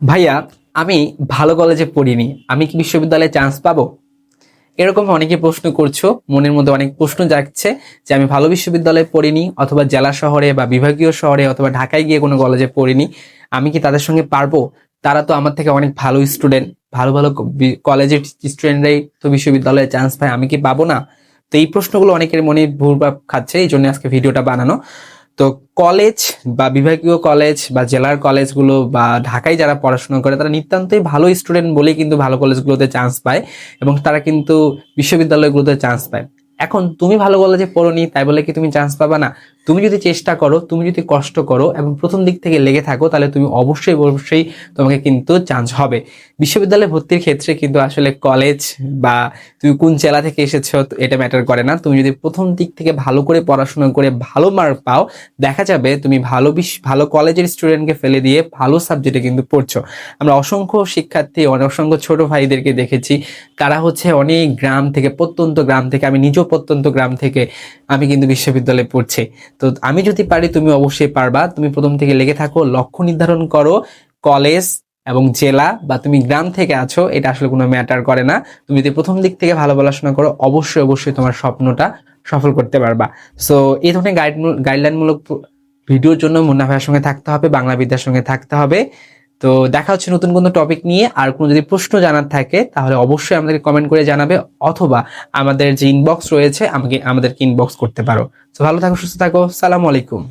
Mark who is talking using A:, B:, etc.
A: ভাইয়া, আমি ভালো কলেজে পড়িনি। আমি কি বিশ্ববিদ্যালয়ে চান্স পাবো? এরকম অনেকে প্রশ্ন করছ, মনের মধ্যে অনেক প্রশ্ন জাগছে যে আমি ভালো বিশ্ববিদ্যালয়ে পড়িনি অথবা জেলা শহরে বা বিভাগীয় শহরে অথবা ঢাকায় গিয়ে কোনো কলেজে পড়িনি। আমি কি তাদের সঙ্গে পারব? তারা তো আমার থেকে অনেক ভালো স্টুডেন্ট ভালো ভালো কলেজের স্টুডেন্টরাই তো বিশ্ববিদ্যালয়ে চান্স পায়, আমি কি পাবো না? তো এই প্রশ্নগুলো অনেকের মনে ভুলভাব খাচ্ছে এই জন্য আজকে ভিডিওটা বানানো। তো কলেজ বা বিভাগীয় কলেজ বা জেলার কলেজগুলো বা ঢাকায় যারা পড়াশোনা করে, তারা নিতান্তই ভালো স্টুডেন্ট বলেই কিন্তু ভালো কলেজগুলোতে চান্স পায় এবং তারা কিন্তু বিশ্ববিদ্যালয়গুলোতে চান্স পায়। এখন তুমি ভালো কলেজে পড়োনি, তাই বলে কি তুমি চান্স পাবা না? তুমি যদি চেষ্টা করো, তুমি যদি কষ্ট করো এবং প্রথম দিক থেকে লেগে থাকো, তাহলে তুমি অবশ্যই অবশ্যই তোমাকে কিন্তু চান্স হবে। বিশ্ববিদ্যালয়ে ভর্তির ক্ষেত্রে কিন্তু আসলে কলেজ বা তুমি কোন জেলা থেকে এসেছ, এটা ম্যাটার করে না। তুমি যদি প্রথম দিক থেকে ভালো করে পড়াশোনা করে ভালো মার্ক পাও, দেখা যাবে তুমি ভালো বিশ- ভালো কলেজের স্টুডেন্টকে ফেলে দিয়ে ভালো সাবজেক্টে কিন্তু পড়ছো। আমরা অসংখ্য শিক্ষার্থী, অসংখ্য ছোট ভাইদেরকে দেখেছি, তারা হচ্ছে অনেক গ্রাম থেকে, প্রত্যন্ত গ্রাম থেকে আমি নিজেও প্রত্যন্ত গ্রাম থেকে আমি কিন্তু বিশ্ববিদ্যালয়ে পড়ছি। তো আমি যদি পারি, তুমি অবশ্যই পারবা। তুমি প্রথম থেকে লেগে থাকো, লক্ষ্য নির্ধারণ করো, কলেজ এবং জেলা বা তুমি গ্রাম থেকে আছো, এটা আসলে কোনো ম্যাটার করে না। তুমি যদি প্রথম দিক থেকে ভালো পড়াশোনা করো, অবশ্যই অবশ্যই তোমার স্বপ্নটা সফল করতে পারবা। সো এই ধরনের গাইড গাইডলাইনমূলক ভিডিওর জন্য ভাইয়ের সঙ্গে থাকতে হবে, বাংলা বিদ্যার সঙ্গে থাকতে হবে। তো দেখা হচ্ছে নতুন কোনো টপিক নিয়ে। আর কোনো যদি প্রশ্ন জানার থাকে, তাহলে অবশ্যই আমাদেরকে কমেন্ট করে জানাবে, অথবা আমাদের যে ইনবক্স রয়েছে, আমাকে, আমাদেরকে ইনবক্স করতে পারো। তো ভালো থাকো, সুস্থ থাকো, সালাম আলাইকুম।